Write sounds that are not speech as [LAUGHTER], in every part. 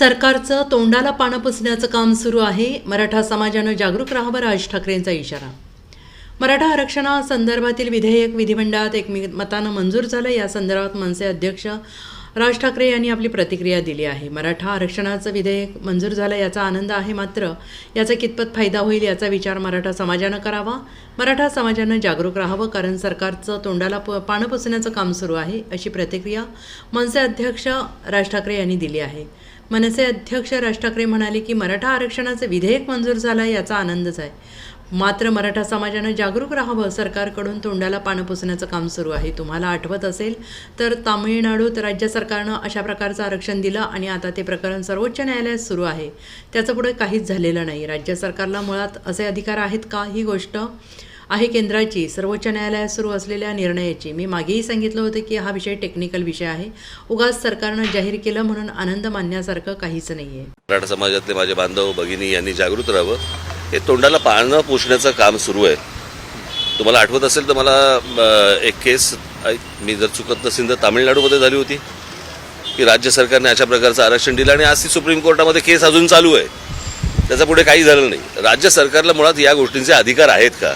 सरकारचं तोंडाला पानं पुसण्याचं काम सुरू आहे. मराठा समाजानं जागरूक राहावं राज ठाकरेंचा इशारा. मराठा आरक्षणासंदर्भातील विधेयक विधिमंडळात एकमतानं मंजूर झालं. या संदर्भात मनसे अध्यक्ष राज ठाकरे यांनी आपली प्रतिक्रिया दिली आहे. मराठा आरक्षणाचं विधेयक मंजूर झालं याचा आनंद आहे मात्र याचा कितपत फायदा होईल याचा विचार मराठा समाजानं करावा? मराठा समाजानं जागरूक राहावं कारण सरकारचं तोंडाला प पानं पुसण्याचं काम सुरू आहे अशी प्रतिक्रिया मनसे अध्यक्ष राज ठाकरे यांनी दिली आहे. मनसे अध्यक्ष राज ठाकरे म्हणाले की मराठा आरक्षणाचं विधेयक मंजूर झालं याचा आनंदच आहे. मात्र मराठा समाजानं जागरूक राहावं. सरकारकडून तोंडाला पानं पुसण्याचं काम सुरू आहे. तुम्हाला आठवत असेल तर तामिळनाडूत राज्य सरकारनं अशा प्रकारचं आरक्षण दिलं आणि आता ते प्रकरण सर्वोच्च न्यायालयात सुरू आहे. त्याचं पुढे काहीच झालेलं नाही. राज्य सरकारला मुळात असे अधिकार आहेत का? ही गोष्ट आहे केंद्राची. सर्वोच्च न्यायालयात सुरू असलेल्या निर्णयाची. मी मागेही सांगितलं होतं की हा विषय टेक्निकल विषय आहे. उगाच सरकारनं जाहीर केलं म्हणून आनंद मानण्यासारखं काहीच नाही आहे मराठा समाजातले माझे बांधव भगिनी यांनी जागृत राहावं. हे तोंडाला पाळणं पोषण्याचं काम सुरू आहे. तुम्हाला आठवत असेल तर मला एक केस मी जर चुकत नसेल तर तामिळनाडूमध्ये झाली होती. की राज्य सरकारने अशा प्रकारचं आरक्षण दिलं आणि आज ती सुप्रीम कोर्टामध्ये केस अजून चालू आहे. त्याचा पुढे काही झालं नाही. राज्य सरकारला मुळात या गोष्टींचे अधिकार आहेत का?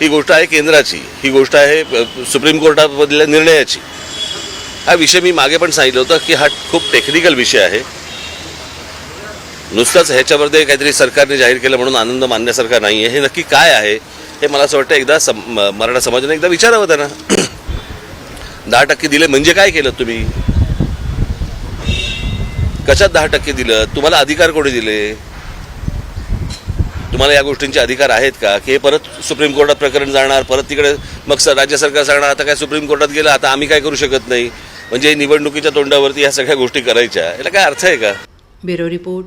ही गोष्ट आहे केंद्राची. ही गोष्ट आहे सुप्रीम कोर्टामधल्या निर्णयाची. हा विषय मी मागे पण सांगितलं होतं की हा खूप टेक्निकल विषय आहे. नुसतंच ह्याच्यामध्ये काहीतरी सरकारने जाहीर केलं म्हणून आनंद मानण्यासारखा नाही आहे हे नक्की काय आहे? हे मला असं वाटतं एकदा सम मराठा समाजाने एकदा विचारावं त्यांना. [CLEARS THROAT] दहा टक्के दिले म्हणजे काय केलं तुम्ही? कशात दहा टक्के दिलं? तुम्हाला अधिकार कोणी दिले? तुम्हाला या गोष्टींचे अधिकार आहेत का? की हे परत सुप्रीम कोर्टात प्रकरण जाणार परत तिकडे मग सर राज्य सरकार सांगणार आता काय सुप्रीम कोर्टात गेलं आता आम्ही काय करू शकत नाही? म्हणजे निवडणुकीच्या तोंडावरती या सगळ्या गोष्टी करायच्या. याला काय अर्थ आहे का? Bureau report.